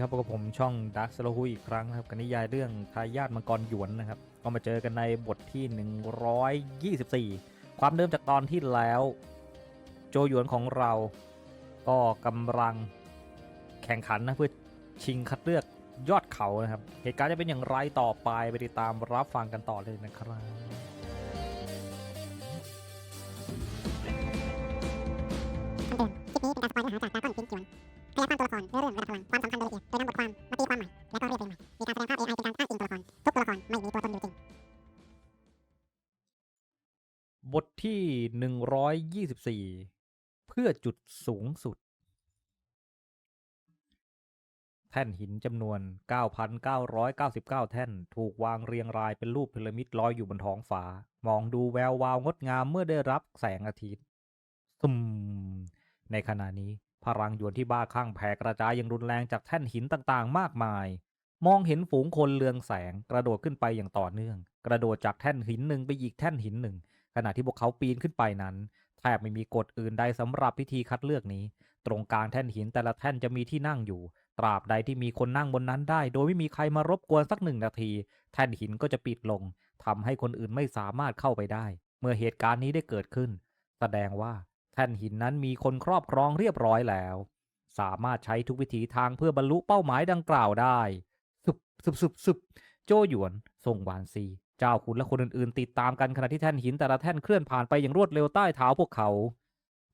ครับพบกับผมช่องดักสโลฮูอีกครั้งนะครับกับนิยายเรื่องทายาทมังกรหยวนนะครับ ก็มาเจอกันในบทที่ 124 ความเดิมจากตอนที่แล้ว โจหยวนของเรา ก็กำลังแข่งขันนะเพื่อชิงคัดเลือกยอดเขานะครับ เหตุการณ์จะเป็นอย่างไรต่อไปไปติดตามรับฟังกันต่อเลยนะครับคำเตือนคลิปนี้เป็นการสปอยเนื้อหาจากดราก้น 4เพื่อจุดสูงสุด แท่นหินจำนวน 9,999 แท่นถูกวางเรียงรายเป็นรูปพีระมิดลอยอยู่บนท้องฟ้า มองดูแวววาวงดงามเมื่อได้รับแสงอาทิตย์ซุมในขณะนี้พลังยวนที่บ้าคลั่งแผ่กระจายอย่างรุนแรงจากแท่นหินต่างๆ มากมาย มองเห็นฝูงคนเรืองแสงกระโดดขึ้นไปอย่างต่อเนื่อง กระโดดจากแท่นหินหนึ่งไปอีกแท่นหินหนึ่ง ขณะที่พวกเขาปีนขึ้นไปนั้น แทบไม่มีกฎอื่นใดสำหรับพิธีคัดเลือกนี้ ตรงกลางแท่นหินแต่ละแท่นจะมีที่นั่งอยู่ ตราบใดที่มีคนนั่งบนนั้นได้ โดยไม่มีใครมารบกวนสักหนึ่งนาที แท่นหินก็จะปิดลงทำให้คนอื่นไม่สามารถเข้าไปได้ เมื่อเหตุการณ์นี้ได้เกิดขึ้น แสดงว่าแท่นหินนั้นมีคนครอบครองเรียบร้อยแล้ว สามารถใช้ทุกวิถีทางเพื่อบรรลุเป้าหมายดังกล่าวได้สุบสุบสุบสุบโจหยวนส่งหวานซี เจ้าขุนและคนอื่นๆ ติดตามกันขณะที่แท่นหินแต่ละแท่นเคลื่อนผ่านไปอย่างรวดเร็วใต้เท้าพวกเขา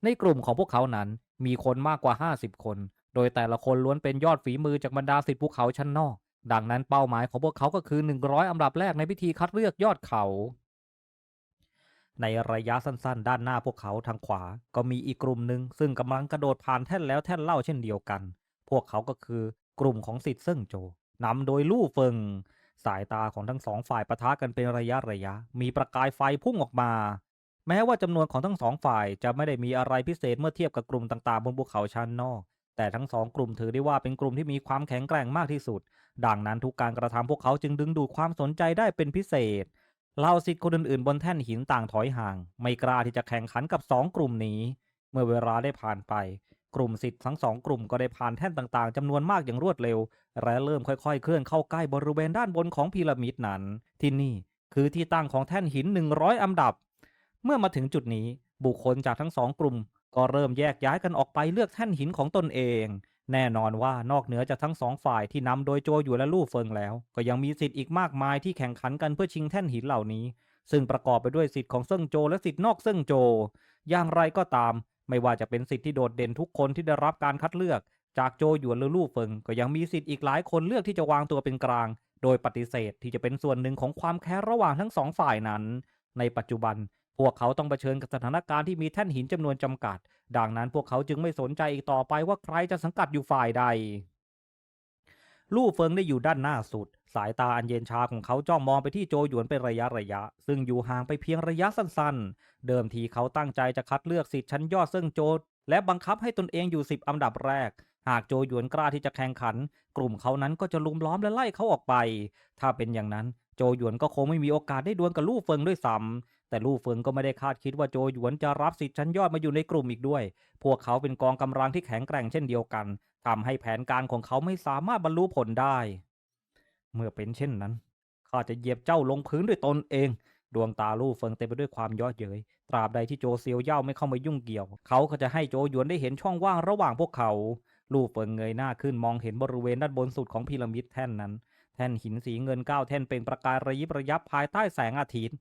ในกลุ่มของพวกเขานั้นมีคนมากกว่า 50 คน โดยแต่ละคนล้วนเป็นยอดฝีมือจากบรรดาสิทธิภูเขาชั้นนอก ดังนั้นเป้าหมายของพวกเขาก็คือ 100 อันดับแรกในพิธีคัดเลือกยอดเขา ในระยะสั้นๆ ด้านหน้าพวกเขาทางขวา ก็มีอีกกลุ่มหนึ่งซึ่งกำลังกระโดดผ่านแท่นแล้วแท่นเล่าเช่นเดียวกัน พวกเขาก็คือกลุ่มของสิทธิ์เซิ่งโจนำโดยลู่เฟิง สายตาของทั้งสองฝ่ายปะทะกันเป็นระยะระยะ มีประกายไฟพุ่งออกมา แม้ว่าจำนวนของทั้งสองฝ่ายจะไม่ได้มีอะไรพิเศษเมื่อเทียบกับกลุ่มต่างๆบนภูเขาชั้นนอก แต่ทั้งสองกลุ่มถือได้ว่าเป็นกลุ่มที่มีความแข็งแกร่งมากที่สุด ดังนั้นทุกการกระทำพวกเขาจึงดึงดูดความสนใจได้เป็นพิเศษเหล่าสิทธิ์คนอื่นๆบนแท่นหินต่างถอยห่าง ไม่กล้าที่จะแข่งขันกับสองกลุ่มนี้ เมื่อเวลาได้ผ่านไป กลุ่มสิทธิ์ทั้งสองกลุ่มก็ได้ผ่านแท่นต่างๆจำนวนมากอย่างรวดเร็ว และเริ่มค่อยๆ เคลื่อนเข้าใกล้บริเวณด้านบนของพีระมิดนั้น ที่นี่คือที่ตั้งของแท่นหิน 100 อันดับ เมื่อมาถึงจุดนี้บุคคลจากทั้งสองกลุ่ม ก็เริ่มแยกย้ายกันออกไปเลือกแท่นหินของตนเอง แน่นอนว่านอกเหนือจากทั้งสองฝ่ายที่นำโดยโจอยู่และลู่เฟิงแล้ว ก็ยังมีสิทธิ์อีกมากมายที่แข่งขันกันเพื่อชิงแท่นหินเหล่านี้ ซึ่งประกอบไปด้วยสิทธิ์ของเซิ่งโจและสิทธิ์นอกเซิ่งโจ อย่างไรก็ตาม ไม่ว่าจะเป็นสิทธิ์ที่โดดเด่นทุกคนที่ได้รับการคัดเลือก จากโจหยวนหรือลู่เฟิงก็ยังมีสิทธิ์อีกหลายคนเลือกที่จะวางตัวเป็นกลาง โดยปฏิเสธที่จะเป็นส่วนหนึ่งของความแค้นระหว่างทั้งสองฝ่ายนั้น ในปัจจุบันพวกเขาต้องเผชิญกับสถานการณ์ที่มีแท่นหินจำนวนจำกัด ดังนั้นพวกเขาจึงไม่สนใจอีกต่อไปว่าใครจะสังกัดอยู่ฝ่ายใด ลู่เฟิงได้อยู่ด้านหน้าสุด สายตาอันเย็นชาของเขาจ้องมองไปที่โจหยวนเป็นระยะระยะ ซึ่งอยู่ห่างไปเพียงระยะสั้นๆ เดิมทีเขาตั้งใจจะคัดเลือกสิทธิ์ชั้นยอดซึ่งโจและบังคับให้ตนเองอยู่สิบอันดับแรก หากโจหยวนกล้าที่จะแข่งขัน กลุ่มเขานั้นก็จะลุมล้อมและไล่เขาออกไป ถ้าเป็นอย่างนั้นโจหยวนก็คงไม่มีโอกาสได้ดวลกับลู่เฟิงด้วยซ้ำแต่ลู่เฟิงก็ไม่ได้คาดคิดว่าโจหยวนจะรับสิทธิ์ชั้นยอดมาอยู่ในกลุ่มอีกด้วย พวกเขาเป็นกองกำลังที่แข็งแกร่งเช่นเดียวกันทำให้แผนการของเขาไม่สามารถบรรลุผลได้ เมื่อเป็นเช่นนั้นข้าจะเหยียบเจ้าลงพื้นด้วยตนเอง ดวงตาลู่เฟิงเต็มไปด้วยความย่อเย้ยตราบใดที่โจเซียวเย่าไม่เข้ามายุ่งเกี่ยว เขาก็จะให้โจหยวนได้เห็นช่องว่างระหว่างพวกเขา ลู่เฟิงเงยหน้าขึ้นมองเห็นบริเวณด้านบนสุดของพีระมิดแท่นนั้น แท่นหินสีเงินเก้าแท่นเป็นประกายระยิบระยับภายใต้แสงอาทิตย์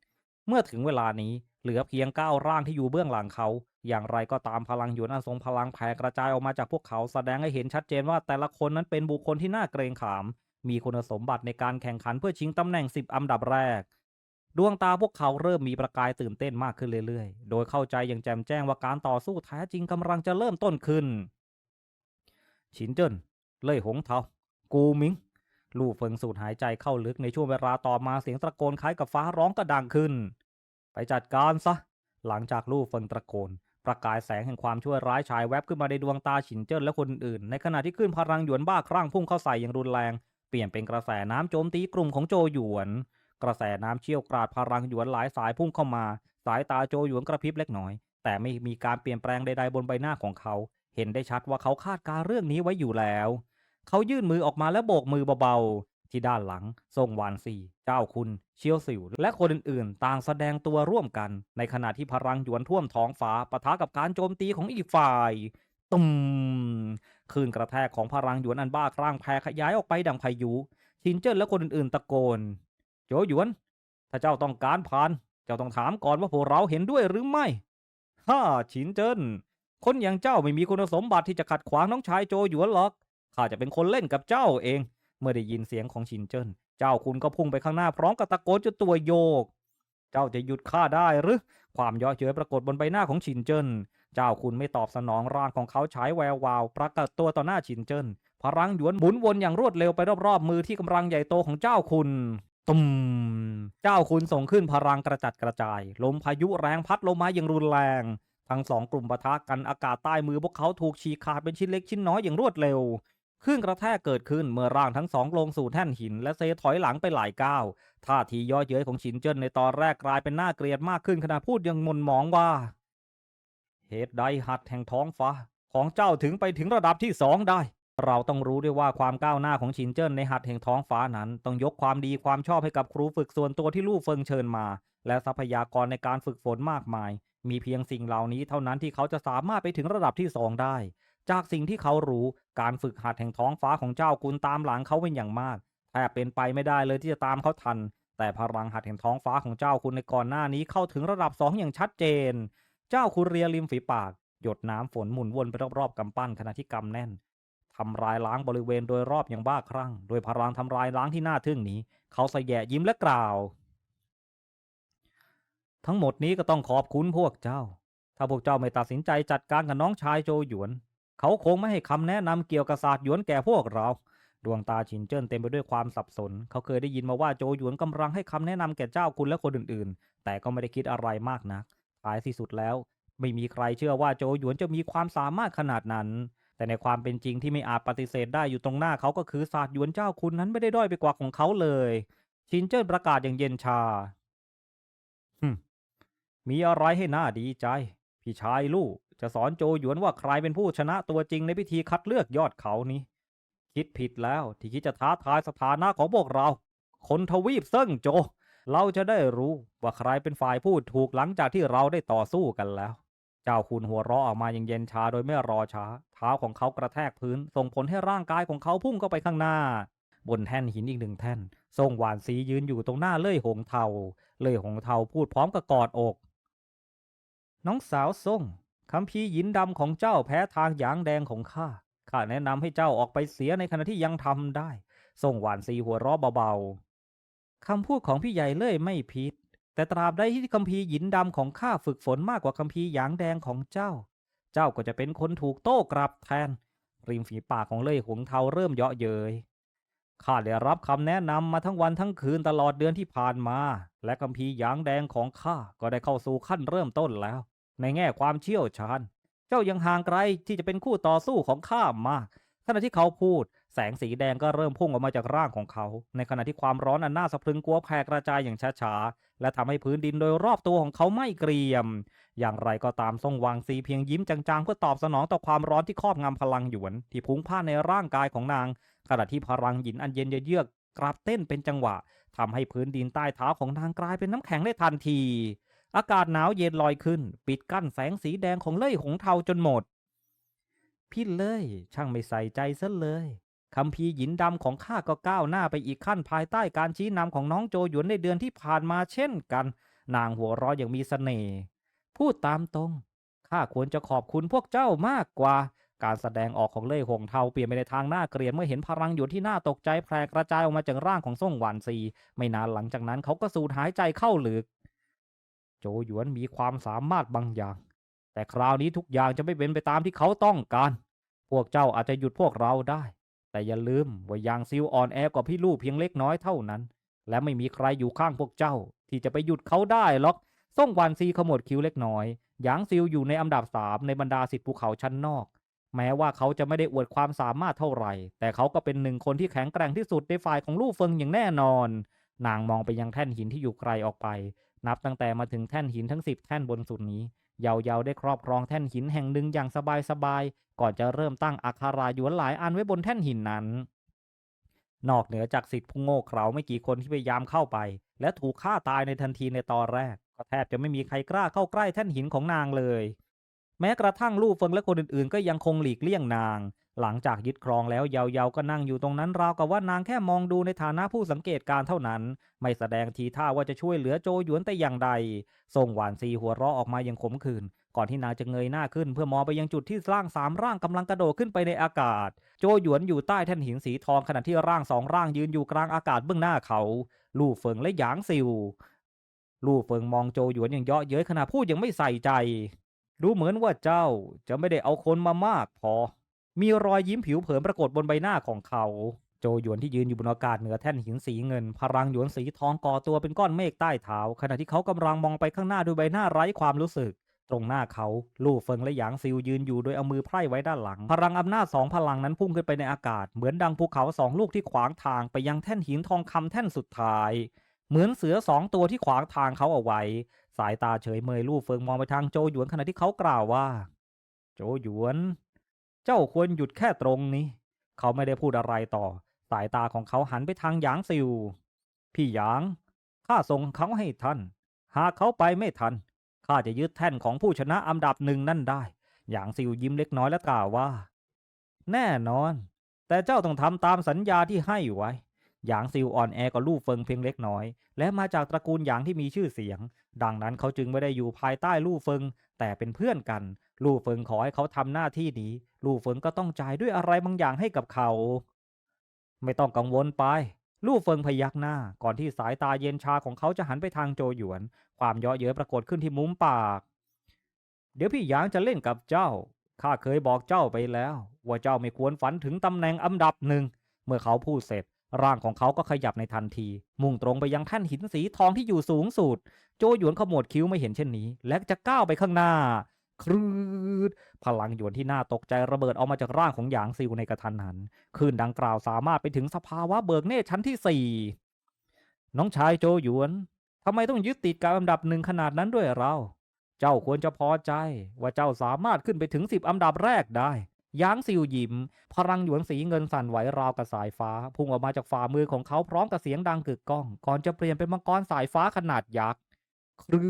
เมื่อถึงเวลานี้เหลือเพียงเก้าร่างที่อยู่เบื้องหลังเขา อย่างไรก็ตามพลังหยวนอันทรงพลังแผ่กระจายออกมาจากพวกเขาแสดงให้เห็นชัดเจนว่าแต่ละคนนั้นเป็นบุคคลที่น่าเกรงขาม มีคุณสมบัติในการแข่งขันเพื่อชิงตำแหน่งสิบอันดับแรก ดวงตาพวกเขาเริ่มมีประกายตื่นเต้นมากขึ้นเรื่อยๆ โดยเข้าใจอย่างแจ่มแจ้งว่าการต่อสู้แท้จริงกำลังจะเริ่มต้นขึ้นฉินเจิ้น เล่ยหงเทา กูมิง ลู่เฟิงสูดหายใจเข้าลึกในช่วงเวลาต่อมาเสียงตะโกนคล้ายกับฟ้าร้องก็ดังขึ้น ไปจัดการซะ หลังจากลู่เฟิงตะโกนประกายแสงแห่งความชั่วร้ายฉายแวบขึ้นมาในดวงตาฉินเจิ้นและคนอื่นๆในขณะที่ขึ้นพลังหยวนบ้าคลั่งพุ่งเข้าใส่อย่างรุนแรง ปลี่ยนเป็นกระแสน้ำโจมตีกลุ่มของโจหยวน กระแสน้ำเชี่ยวกราดพลังหยวนหลายสายพุ่งเข้ามา สายตาโจหยวนกระพริบเล็กน้อย แต่ไม่มีการเปลี่ยนแปลงใดๆบนใบหน้าของเขา เห็นได้ชัดว่าเขาคาดการเรื่องนี้ไว้อยู่แล้ว เขายื่นมือออกมาและโบกมือเบาๆ ที่ด้านหลังทรงหวานซีเจ้าคุณ เชียวสิว และคนอื่นๆ ต่างแสดงตัวร่วมกัน ในขณะที่พลังหยวนท่วมท้องฟ้าปะทะกับการโจมตีของอีกฝ่าย ตุมคลื่นกระแทกของพลังหยวนอันบ้าคลั่งแผ่ขยายออกไปดังพายุ ชินเจิ้นและคนอื่นๆตะโกน โจหยวน ถ้าเจ้าต้องการผ่าน เจ้าต้องถามก่อนว่าพวกเราเห็นด้วยหรือไม่ฮ่าชินเจิ้น คนอย่างเจ้าไม่มีคุณสมบัติที่จะขัดขวางน้องชายโจหยวนหรอก ข้าจะเป็นคนเล่นกับเจ้าเอง เมื่อได้ยินเสียงของชินเจิ้น เจ้าคุณก็พุ่งไปข้างหน้าพร้อมกับตะโกนจนตัวโยก เจ้าจะหยุดข้าได้หรือ ความย่อเย้ยปรากฏบนใบหน้าของชินเจิ้น เจ้าคุณไม่ตอบสนองร่างของเขาฉายแวววาวปรากฏตัวต่อหน้าชินเจิ้นพลังหยวนหมุนวนอย่างรวดเร็วไปรอบๆมือที่กำลังใหญ่โตของเจ้าคุณตุมเจ้าคุณส่งขึ้นพลังกระจัดกระจาย ลมพายุแรงพัดลงมาอย่างรุนแรง ทั้งสองกลุ่มปะทะกันอากาศใต้มือพวกเขาถูกฉีกขาดเป็นชิ้นเล็กชิ้นน้อยอย่างรวดเร็วคลื่นกระแทกเกิดขึ้นเมื่อร่างทั้งสองลงสู่แท่นหินและเซถอยหลังไปหลายก้าวท่าทีย่อเย้ยของชินเจิ้นในตอนแรกกลายเป็นหน่าเกลียดมากขึ้นขณะพูดยังมนหมองว่า เหตุใดหัดแห่งท้องฟ้า ของเจ้าถึงไปถึงระดับที่สองได้ เราต้องรู้ด้วยว่าความก้าวหน้าของชินเจิ้นในหัดแห่งท้องฟ้านั้น ต้องยกความดีความชอบให้กับครูฝึกส่วนตัวที่ลู่เฟิงเชิญมา และทรัพยากรในการฝึกฝนมากมาย มีเพียงสิ่งเหล่านี้เท่านั้นที่เขาจะสามารถไปถึงระดับที่สองได้ จากสิ่งที่เขารู้การฝึกหัดแห่งท้องฟ้าของเจ้ากุลตามหลังเขาเป็นอย่างมากแทบเป็นไปไม่ได้เลยที่จะตามเขาทัน แต่พลังหัดแห่งท้องฟ้าของเจ้าคุณในก่อนหน้านี้เข้าถึงระดับสองอย่างชัดเจน เจ้าคุณเรียริมฝีปาก หยดน้ำฝนหมุนวนไปรอบๆกำปั้นขณะที่กำแน่นทำลายล้างบริเวณโดยรอบอย่างบ้าคลั่ง โดยพลังทำลายล้างที่น่าทึ่งนี้ เขาสแยะยิ้มและกล่าว ทั้งหมดนี้ก็ต้องขอบคุณพวกเจ้า ถ้าพวกเจ้าไม่ตัดสินใจจัดการกับน้องชายโจหยวน เขาคงไม่ให้คำแนะนำเกี่ยวกับศาสตร์หยวนแก่พวกเรา ดวงตาชินเจิ้นเต็มไปด้วยความสับสน เขาเคยได้ยินมาว่าโจหยวนกำลังให้คำแนะนำแก่เจ้าคุณและคนอื่นๆ แต่ก็ไม่ได้คิดอะไรมากนัก ท้ายที่สุดแล้ว ไม่มีใครเชื่อว่าโจหยวนจะมีความสามารถขนาดนั้น แต่ในความเป็นจริงที่ไม่อาจปฏิเสธได้อยู่ตรงหน้าเขาก็คือศาสตร์หยวนเจ้าคุณนั้นไม่ได้ด้อยไปกว่าของเขาเลย ชินเจิ้นประกาศอย่างเย็นชาฮึมีอะไรให้น่าดีใจ พี่ชายลูก จะสอนโจหยวนว่าใครเป็นผู้ชนะตัวจริงในพิธีคัดเลือกยอดเขานี้ คิดผิดแล้วที่คิดจะท้าทายสถานะของพวกเรา คนทวีปเซิ่งโจ เราจะได้รู้ว่าใครเป็นฝ่ายพูดถูกหลังจากที่เราได้ต่อสู้กันแล้ว เจ้าคุณหัวเราะออกมาอย่างเย็นชาโดยไม่รอช้า เท้าของเขากระแทกพื้น ส่งผลให้ร่างกายของเขาพุ่งเข้าไปข้างหน้า บนแท่นหินอีกหนึ่งแท่นทรงหวานสียืนอยู่ตรงหน้าเล่ยหงเทา เล่ยหงเทาพูดพร้อมกับกอดอก น้องสาวส่งคำพีหินดำของเจ้าแพ้ทางหยางแดงของข้า ข้าแนะนำให้เจ้าออกไปเสียในขณะที่ยังทำได้ ส่งหวานซีหัวเราะเบาๆ คำพูดของพี่ใหญ่เล่ยไม่ผิด แต่ตราบใดที่คัมภีร์หยินดำของข้าฝึกฝนมากกว่าคัมภีร์หยางแดงของเจ้า เจ้าก็จะเป็นคนถูกโต้กลับแทน ริมฝีปากของเล่ยหงเทาเริ่มเยาะเย้ยข้าได้รับคำแนะนำมาทั้งวันทั้งคืนตลอดเดือนที่ผ่านมา และคัมภีร์หยางแดงของข้าก็ได้เข้าสู่ขั้นเริ่มต้นแล้ว ในแง่ความเชี่ยวชาญ เจ้ายังห่างไกลที่จะเป็นคู่ต่อสู้ของข้ามากขณะที่เขาพูด แสงสีแดงก็เริ่มพุ่งออกมาจากร่างของเขา ในขณะที่ความร้อนอันน่าสะพรึงกลัวแผ่กระจายอย่างช้าๆ และทำให้พื้นดินโดยรอบตัวของเขาไม่เกรียม อย่างไรก็ตามทรงวางซีเพียงยิ้มจางๆ เพื่อตอบสนองต่อความร้อนที่ครอบงำพลังหยวน ที่พุ่งพ่านในร่างกายของนาง ขณะที่พลังหยินอันเย็นเยือกกลับเต้นเป็นจังหวะทำให้พื้นดินใต้เท้าของนางกลายเป็นน้ำแข็งได้ทันที อากาศหนาวเย็นลอยขึ้น ปิดกั้นแสงสีแดงของเล่ยหงเทาจนหมด พี่เล่ยช่างไม่ใส่ใจซะเลย คำพีร์หยินดำของข้าก็ก้าวหน้าไปอีกขั้นภายใต้การชี้นำของน้องโจหยวนในเดือนที่ผ่านมาเช่นกัน นางหัวเราะอย่างมีเสน่ห์พูดตามตรงข้าควรจะขอบคุณพวกเจ้ามากกว่า การแสดงออกของเล่ยหงเทาเปลี่ยนไปในทางหน้าเกลียดเมื่อเห็นพลังหยวนที่น่าตกใจแผ่กระจายออกมาจากร่างของซ่งหวานซี ไม่นานหลังจากนั้นเขาก็สูดหายใจเข้าลึก โจหยวนมีความสามารถบางอย่าง แต่คราวนี้ทุกอย่างจะไม่เป็นไปตามที่เขาต้องการ พวกเจ้าอาจจะหยุดพวกเราได้ แต่อย่าลืมว่ายางซิลอ่อนแอกว่าพี่ลูกเพียงเล็กน้อยเท่านั้น และไม่มีใครอยู่ข้างพวกเจ้า ที่จะไปหยุดเขาได้หรอกซ่งวานซีขมวดคิ้วเล็กน้อยยางซิลอยู่ในอันดับสามในบรรดาสิทธิภูเขาชั้นนอก แม้ว่าเขาจะไม่ได้อวดความสามารถเท่าไหร่ แต่เขาก็เป็นหนึ่งคนที่แข็งแกร่งที่สุดในฝ่ายของลู่เฟิงอย่างแน่นอน นางมองไปยังแท่นหินที่อยู่ไกลออกไป นับตั้งแต่มาถึงแท่นหินทั้งสิบแท่นบนสุดนี้ เยาเยาได้ครอบครองแท่นหินแห่งหนึ่งอย่างสบายๆ ก่อนจะเริ่มตั้งอัคราหยวนหลายอันไว้บนแท่นหินนั้น นอกเหนือจากสิทธิ์ผู้โง่เขลาไม่กี่คนที่พยายามเข้าไป และถูกฆ่าตายในทันทีในตอนแรก ก็แทบจะไม่มีใครกล้าเข้าใกล้แท่นหินของนางเลย แม้กระทั่งลู่เฟิงและคนอื่นๆ ก็ยังคงหลีกเลี่ยงนาง หลังจากยึดครองแล้วเยาเยาก็นั่งอยู่ตรงนั้นราวกับว่านางแค่มองดูในฐานะผู้สังเกตการ์เท่านั้น ไม่แสดงทีท่าว่าจะช่วยเหลือโจหยวนแต่อย่างใดส่งหวานซีหัวเราะออกมาอย่างขมขื่นก่อนที่นางจะเงยหน้าขึ้นเพื่อมองไปยังจุดที่ร่างสามร่างกำลังกระโดดขึ้นไปในอากาศ โจหยวนอยู่ใต้แท่นหินสีทองขณะที่ร่างสองร่างยืนอยู่กลางอากาศเบื้องหน้าเขา ลู่เฟิงและหยางซิว ลู่เฟิงมองโจหยวนอย่างเยาะเย้ยขณะพูดยังไม่ใส่ใจ ดูเหมือนว่าเจ้าจะไม่ได้เอาคนมามากพอ มีรอยยิ้มผิวเผินปรากฏบนใบหน้าของเขา โจหยวนที่ยืนอยู่บนอากาศเหนือแท่นหินสีเงิน พลังหยวนสีทองก่อตัวเป็นก้อนเมฆใต้เท้า ขณะที่เขากำลังมองไปข้างหน้าด้วยใบหน้าไร้ความรู้สึก ตรงหน้าเขาลู่เฟิงและหยางซิวยืนอยู่โดยเอามือไพร่ไว้ด้านหลัง พลังอำนาจสองพลังนั้นพุ่งขึ้นไปในอากาศ เหมือนดังภูเขาสองลูกที่ขวางทางไปยังแท่นหินทองคำแท่นสุดท้ายเหมือนเสือสองตัวที่ขวางทางเขาเอาไว้ สายตาเฉยเมยลู่เฟิงมองไปทางโจหยวนขณะที่เขากล่าวว่า โจหยวน เจ้าควรหยุดแค่ตรงนี้ เขาไม่ได้พูดอะไรต่อ สายตาของเขาหันไปทางหยางซิว พี่หยาง ข้าส่งเขาให้ท่าน หากเขาไปไม่ทัน ข้าจะยึดแท่นของผู้ชนะอันดับหนึ่งนั่นได้ หยางซิวยิ้มเล็กน้อยและกล่าวว่า แน่นอน แต่เจ้าต้องทำตามสัญญาที่ให้ไว้ หยางซิวอ่อนแอกว่าลู่เฟิงเพียงเล็กน้อย และมาจากตระกูลหยางที่มีชื่อเสียง ดังนั้นเขาจึงไม่ได้อยู่ภายใต้ลู่เฟิง แต่เป็นเพื่อนกัน ลู่เฟิงขอให้เขาทำหน้าที่นี้ ลู่เฟิงก็ต้องจ่ายด้วยอะไรบางอย่างให้กับเขา ไม่ต้องกังวลไป ลู่เฟิงพยักหน้า ก่อนที่สายตาเย็นชาของเขาจะหันไปทางโจหยวน ความเยาะเย้ยปรากฏขึ้นที่มุมปาก เดี๋ยวพี่หยางจะเล่นกับเจ้า ข้าเคยบอกเจ้าไปแล้ว ว่าเจ้าไม่ควรฝันถึงตำแหน่งอันดับหนึ่ง เมื่อเขาพูดเสร็จร่างของเขาก็ขยับในทันที มุ่งตรงไปยังแท่นหินสีทองที่อยู่สูงสุด โจหยวนขมวดคิ้วไม่เห็นเช่นนี้ และจะก้าวไปข้างหน้า ครืดพลังหยวนที่น่าตกใจระเบิดออกมาจากร่างของหยางซิวในกระทันหันคลื่นดังกล่าวสามารถไปถึงสภาวะเบิกเนตรชั้นที่สี่น้องชายโจหยวนทำไมต้องยึดติดกับอันดับหนึ่งขนาดนั้นด้วยเรา เจ้าควรจะพอใจว่าเจ้าสามารถขึ้นไปถึงสิบอันดับแรกได้หยางซิวยิ้มพลังหยวนสีเงินสั่นไหวราวกับสายฟ้า พุ่งออกมาจากฝ่ามือของเขาพร้อมกับเสียงดังกึกก้อง ก่อนจะเปลี่ยนเป็นมังกรสายฟ้าขนาดยักษ์ครื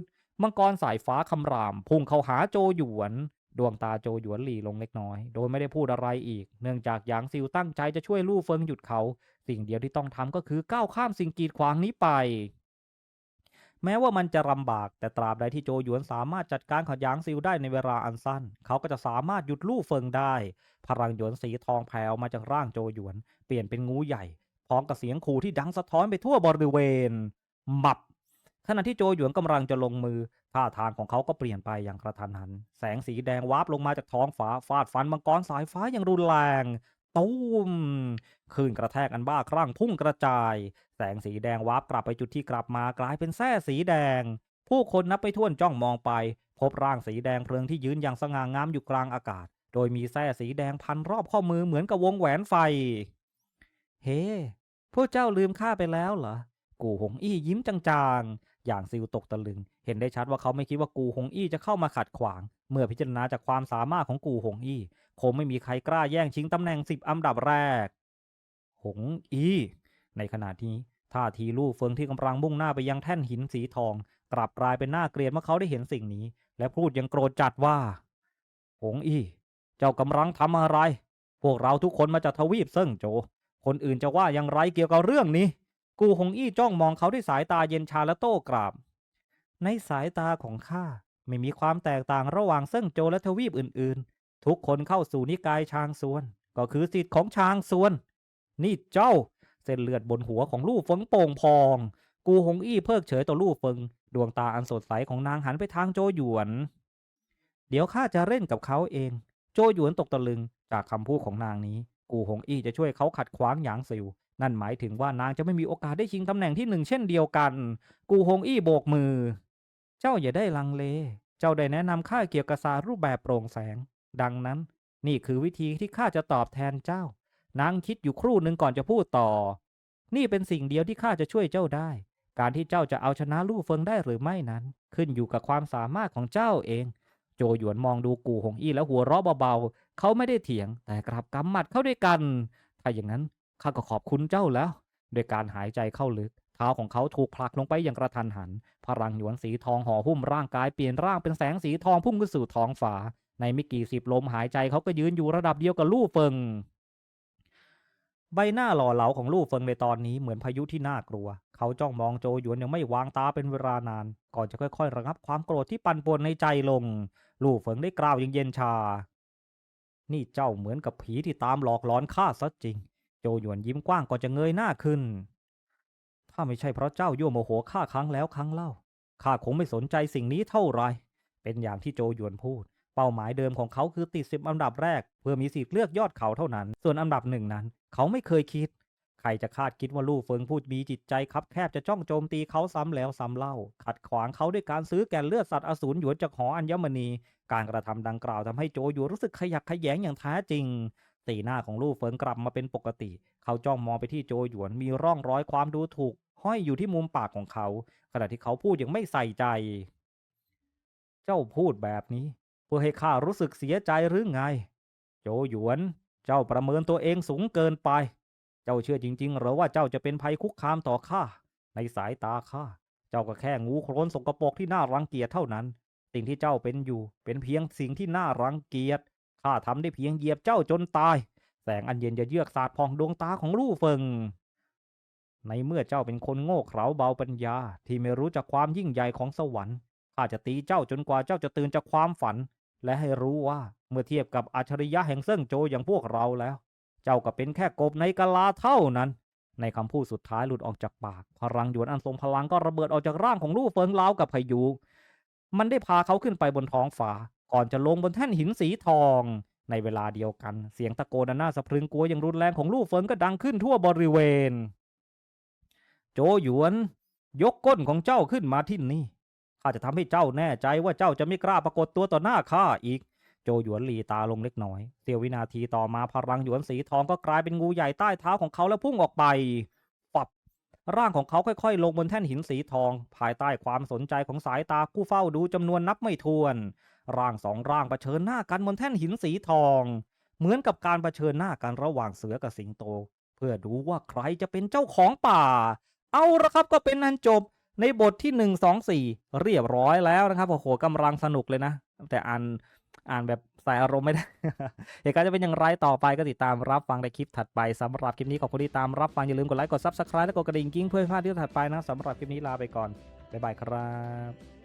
ด มังกรสายฟ้าคำราม พุ่งเข้าหาโจหยวน ดวงตาโจหยวนหลีลงเล็กน้อย โดยไม่ได้พูดอะไรอีก เนื่องจากหยางซิวตั้งใจจะช่วยลู่เฟิงหยุดเขา สิ่งเดียวที่ต้องทำก็คือก้าวข้ามสิ่งกีดขวางนี้ไป แม้ว่ามันจะลำบาก แต่ตราบใดที่โจหยวนสามารถจัดการของหยางซิวได้ในเวลาอันสั้น เขาก็จะสามารถหยุดลู่เฟิงได้ พลังหยวนสีทองแผ่ออกมาจากร่างโจหยวน เปลี่ยนเป็นงูใหญ่ พร้อมกับเสียงขู่ที่ดังสะท้อนไปทั่วบริเวณมับ ขณะที่โจหยวนกำลังจะลงมือ ท่าทางของเขาก็เปลี่ยนไปอย่างกระทันหัน แสงสีแดงวาบลงมาจากท้องฟ้าฟาดฟันมังกรสายฟ้าอย่างรุนแรงตูมคลื่นกระแทกอันบ้าคลั่งพุ่งกระจาย แสงสีแดงวาบกลับไปจุดที่กลับมากลายเป็นแส้สีแดง ผู้คนนับไปท่วนจ้องมองไป พบร่างสีแดงเพลิงที่ยืนอย่างสง่างามอยู่กลางอากาศ โดยมีแส้สีแดงพันรอบข้อมือเหมือนกับวงแหวนไฟ เฮ้ พวกเจ้าลืมข้าไปแล้วเหรอ กูหงอี้ยิ้มจางๆ อย่างซิวตกตะลึง เห็นได้ชัดว่าเขาไม่คิดว่ากูหงอี้จะเข้ามาขัดขวาง เมื่อพิจารณาจากความสามารถของกูหงอี้คงไม่มีใครกล้าแย่งชิงตำแหน่งสิบอันดับแรก หงอี้ ในขณะนี้ท่าทีลู่เฟิงที่กำลังมุ่งหน้าไปยังแท่นหินสีทอง กลับกลายเป็นหน้าเกลียดเมื่อเขาได้เห็นสิ่งนี้ และพูดอยังโกรธจัดว่า หงอี้ เจ้ากำลังทำอะไร พวกเราทุกคนมาจากทวีปเซิ่งโจ คนอื่นจะว่าอย่างไรเกี่ยวกับเรื่องนี้ กูหงอี้จ้องมองเขาด้วยสายตาเย็นชาและโต้กราบ ในสายตาของข้าไม่มีความแตกต่างระหว่างเซิ่งโจและทวีปอื่น ๆ ทุกคนเข้าสู่นิกายชางซวน ก็คือสิทธิ์ของชางซวน นี่เจ้า เส้นเลือดบนหัวของลู่เฟิงโป่งพอง กูหงอี้เพิกเฉยต่อลู่เฟิง ดวงตาอันสดใสของนางหันไปทางโจหยวน เดี๋ยวข้าจะเล่นกับเขาเอง โจหยวนตกตะลึงจากคำพูดของนางนี้ กูหงอี้จะช่วยเขาขัดขวางหยางซิว นั่นหมายถึงว่านางจะไม่มีโอกาสได้ชิงตำแหน่งที่หนึ่งเช่นเดียวกัน กูหงอี้โบกมือ เจ้าอย่าได้ลังเล เจ้าได้แนะนำข้าเกี่ยวกับสารรูปแบบโปร่งแสง ดังนั้น นี่คือวิธีที่ข้าจะตอบแทนเจ้า นางคิดอยู่ครู่หนึ่งก่อนจะพูดต่อ นี่เป็นสิ่งเดียวที่ข้าจะช่วยเจ้าได้ การที่เจ้าจะเอาชนะลู่เฟิงได้หรือไม่นั้น ขึ้นอยู่กับความสามารถของเจ้าเอง โจหยวนมองดูกูหงอี้แล้วหัวเราะเบาๆ เขาไม่ได้เถียง แต่กลับกำหมัดเข้าด้วยกัน ถ้าอย่างนั้น ข้าก็ขอบคุณเจ้าแล้วโดยการหายใจเข้าลึก เท้าของเขาถูกผลักลงไปอย่างกระทันหัน พลังหยวนสีทองห่อหุ้มร่างกายเปลี่ยนร่างเป็นแสงสีทองพุ่งขึ้นสู่ท้องฟ้าในไม่กี่สิบลมหายใจเขาก็ยืนอยู่ระดับเดียวกับลู่เฟิง ใบหน้าหล่อเหลาของลู่เฟิงในตอนนี้เหมือนพายุที่น่ากลัว เขาจ้องมองโจหยวนยังไม่วางตาเป็นเวลานาน ก่อนจะค่อยๆ ระงับความโกรธที่ปั่นป่วนในใจลง ลู่เฟิงได้กล่าวอย่างเย็นชา นี่เจ้าเหมือนกับผีที่ตามหลอกหลอนข้าซะจริง โจหยวนยิ้มกว้างก่อนจะเงยหน้าขึ้น ถ้าไม่ใช่เพราะเจ้ายั่วโมโหข้าครั้งแล้วครั้งเล่า ข้าคงไม่สนใจสิ่งนี้เท่าไร เป็นอย่างที่โจหยวนพูด เป้าหมายเดิมของเขาคือติดสิบอันดับแรก เพื่อมีสิทธิ์เลือกยอดเขาเท่านั้น ส่วนอันดับหนึ่งนั้น เขาไม่เคยคิด ใครจะคาดคิดว่าลู่เฟิงพูดมีจิตใจครับแคบจะจ้องโจมตีเขาซ้ำแล้วซ้ำเล่า ขัดขวางเขาด้วยการซื้อแก่นเลือดสัตว์อสูรหยวนจากหออัญมณี การกระทำดังกล่าวทำให้โจหยวนรู้สึกขยักขยแยงอย่างแท้จริง สีหน้าของลู่เฟิงกลับมาเป็นปกติ เขาจ้องมองไปที่โจหยวนมีร่องรอยความดูถูก ห้อยอยู่ที่มุมปากของเขา ขณะที่เขาพูดอย่างไม่ใส่ใจ เจ้าพูดแบบนี้ เพื่อให้ข้ารู้สึกเสียใจหรือไง โจหยวน เจ้าประเมินตัวเองสูงเกินไป เจ้าเชื่อจริงๆหรือว่าเจ้าจะเป็นภัยคุกคามต่อข้าในสายตาข้าเจ้าก็แค่งูโครนสกปรกที่น่ารังเกียจเท่านั้น สิ่งที่เจ้าเป็นอยู่ เป็นเพียงสิ่งที่น่ารังเกียจ ข้าทำได้เพียงเหยียบเจ้าจนตาย แสงอันเย็นจะเยือกสาดพองดวงตาของลู่เฟิง ในเมื่อเจ้าเป็นคนโง่เขลาเบาปัญญา ที่ไม่รู้จักความยิ่งใหญ่ของสวรรค์ข้าจะตีเจ้าจนกว่าเจ้าจะตื่นจากความฝัน และให้รู้ว่าเมื่อเทียบกับอัจฉริยะแห่งเซิ่งโจอย่างพวกเราแล้ว เจ้าก็เป็นแค่กบในกะลาเท่านั้น ในคำพูดสุดท้ายหลุดออกจากปาก พลังหยวนอันทรงพลังก็ระเบิดออกจากร่างของลู่เฟิงลาวกับพายุ มันได้พาเขาขึ้นไปบนท้องฟ้า ก่อนจะลงบนแท่นหินสีทอง ในเวลาเดียวกันเสียงตะโกนอันน่าสะพรึงกลัวอย่างรุนแรงของลู่เฟิงก็ดังขึ้นทั่วบริเวณ โจหยวน ยกก้นของเจ้าขึ้นมาที่นี่ข้าจะทำให้เจ้าแน่ใจว่าเจ้าจะไม่กล้าปรากฏตัวต่อหน้าข้าอีก โจหยวนหลีตาลงเล็กน้อยเสี้ยววินาทีต่อมาพลังหยวนสีทองก็กลายเป็นงูใหญ่ใต้เท้าของเขาแล้วพุ่งออกไปปับร่างของเขาค่อยๆ ลงบนแท่นหินสีทอง ภายใต้ความสนใจของสายตาผู้เฝ้าดูจำนวนนับไม่ถ้วน ร่างสองร่างเผชิญหน้ากันบนแท่นหินสีทอง เหมือนกับการเผชิญหน้ากันระหว่างเสือกับสิงโต เพื่อดูว่าใครจะเป็นเจ้าของป่า เอาละครับก็เป็นนันจบในบทที่หนึ่งสองสี่เรียบร้อยแล้วนะครับโอ้โหกำลังสนุกเลยนะ แต่อ่านอ่านแบบใส่อารมณ์ไม่ได้ เหตุการณ์จะเป็นอย่างไรต่อไปก็ติดตามรับฟังในคลิปถัดไปสำหรับคลิปนี้ขอบคุณที่ตามรับฟังอย่าลืมกดไลค์กด Subscribe และกดกระดิ่งกิ้งเพื่อไม่พลาดที่ถัดไปนะสำหรับคลิปนี้ลาไปก่อนบ๊ายบายครับ